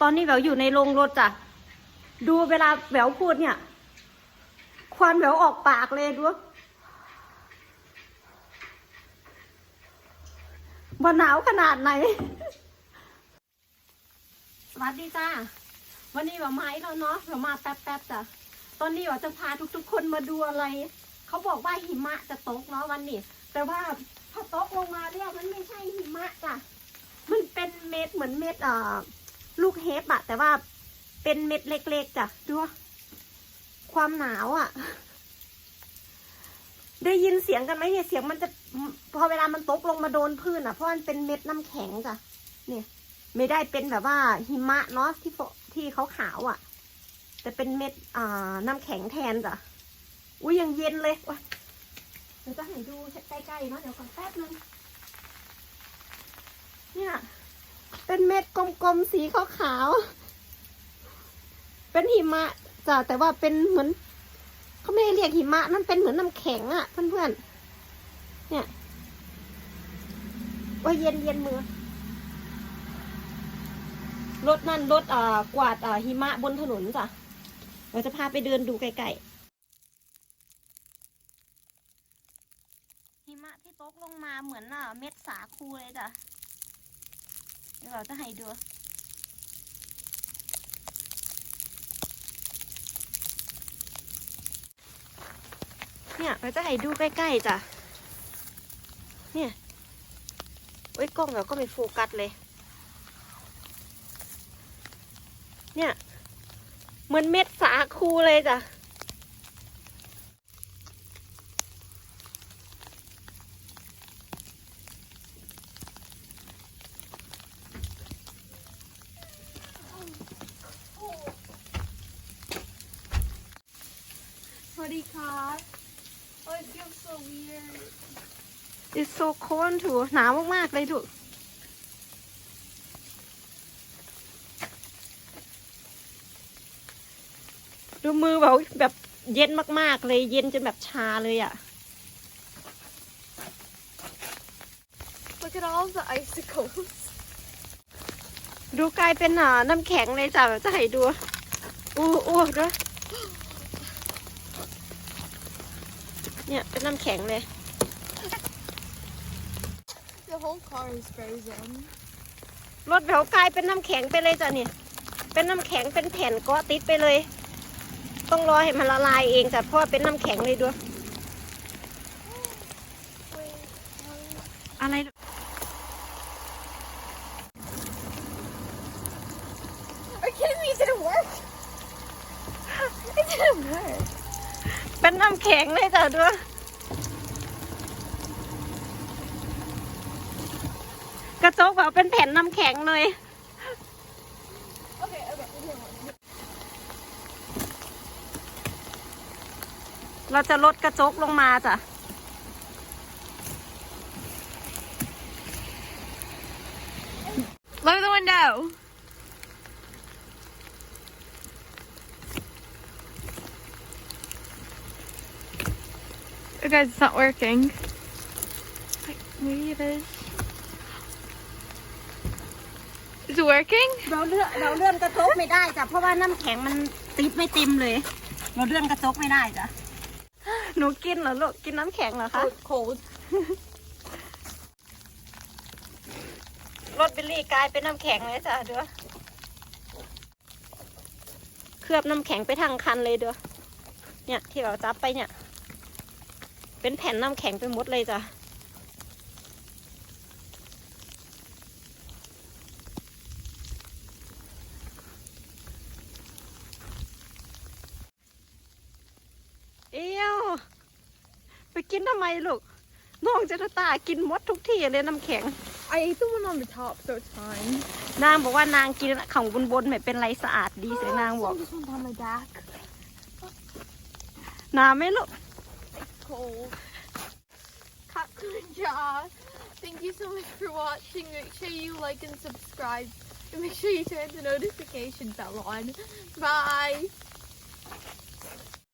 ตอนนี้แววอยู่ในโรงรถจ้ะ ดูเวลาแววพูดเนี่ย ควันแววออกปากเลยดูว่าหนาวขนาดไหน สวัสดีจ้า วันนี้แหววมาอีกแล้วเนาะแหววมาแป๊บๆจ้ะ ตอนนี้แหววจะพาทุกๆ คนมาดูอะไร เขาบอกว่าหิมะจะตกเนาะวันนี้ แต่ว่าพอตกลงมาเนี่ยมันไม่ใช่หิมะจ้ะ มันเป็นเม็ดเหมือนเม็ดอ่อ ลูกเฮฟอะแต่ว่าเป็นเม็ดเล็กๆจ้ะดูว่าความหนาวอะได้ยินเสียงกันไหมเนี่ยเสียงมันจะพอเวลามันตกลงมาโดนพื้นอะเพราะมันเป็นเม็ดน้ำแข็งจ้ะเนี่ย ไม่ได้เป็นแบบว่าหิมะเนาะที่ที่เขาขาวอะแต่เป็นเม็ดอ่าน้ำแข็งแทนจ้ะอุ้ยยังเย็นเลยว่ะเดี๋ยวจะให้ดูใกล้ๆเนาะเดี๋ยวก่อนแป๊บนึงเนี่ย เป็นเม็ดกลมๆสีขาวๆเป็นหิมะจ้ะแต่ว่าเป็นเหมือนเขาไม่ได้เรียกหิมะนั่นเป็นเหมือนน้ำแข็งอะเพื่อนๆเนี่ยว่าเย็นเย็นมือรถนั่นรถอ่ากวาดอ่าหิมะบนถนนจ้ะเราจะพาไปเดินดูไกลๆหิมะที่ตกลงมาเหมือนอะเม็ดสาคูเลยจ้ะ เดี๋ยวเราจะให้ดูเนี่ยเราจะให้ดูใกล้ๆจ้ะ เนี่ยโอ้ยกล้องเราก็ไม่โฟกัสเลย เนี่ย เหมือนเม็ดสาคูเลยจ้ะ วัสดีครับ Oh, it feels so weird. It's so cold too หนาวมากๆเลยดูดูมือแบบแบบเย็นมาก ๆ เลย เย็นจนแบบชาเลยอะ Look at all the icicles. ดูกลายเป็นอ่าน้ำแข็งเลยจ้ะจะให้ดู อู้อู้ดู เนี่ยเป็นน้ำแข็งเลย The whole car is frozen. รถแถวกลายเป็นน้ำแข็งไปเลยจ้ะเนี่ย เป็นน้ำแข็งเป็นแผ่นเก็ติดไปเลย ต้องรอให้มันละลายเองจ้ะเพราะว่าเป็นน้ำแข็งเลยด้วยอะไร Are you kidding me? It didn't work. It didn't work. เป็นน้ำแข็งเลยจ้ะด้วยกระจกแบบเป็นแผ่นน้ำแข็งเลยเราจะลดกระจกลงมาจ้ะ Lower the window. Oh, guys, it's not working. Wait, maybe it is. Is it working? เราเลื่อนเราเลื่อนกระจกไม่ได้จ้ะเพราะว่าน้ำแข็งมันติดไม่เต็มเลย เราเลื่อนกระจกไม่ได้จ้ะหนูกินเหรอลูก กินน้ำแข็งเหรอคะ cold. รถเบลลี่กลายเป็นน้ำแข็งเลยจ้ะเด้อเคลือบน้ำแข็งไปทางคันเลยเด้อเนี่ยที่เราจับไปเนี่ย เป็นแผ่นน้ำแข็งไปหมดเลยจ้ะเอี้ยวไปกินทำไมลูกน้องเจตตากินหมดทุกที่เลยน้ำแข็ง I ate the one on the top, so it's fine. นางบอกว่านางกินของบนบนๆไม่เป็นไรสะอาดดีเสียนางบอก This one's on my back. นาไม่ลูก cold. Thank you so much for watching. Make sure you like and subscribe. And make sure you turn the notification bell on. Bye!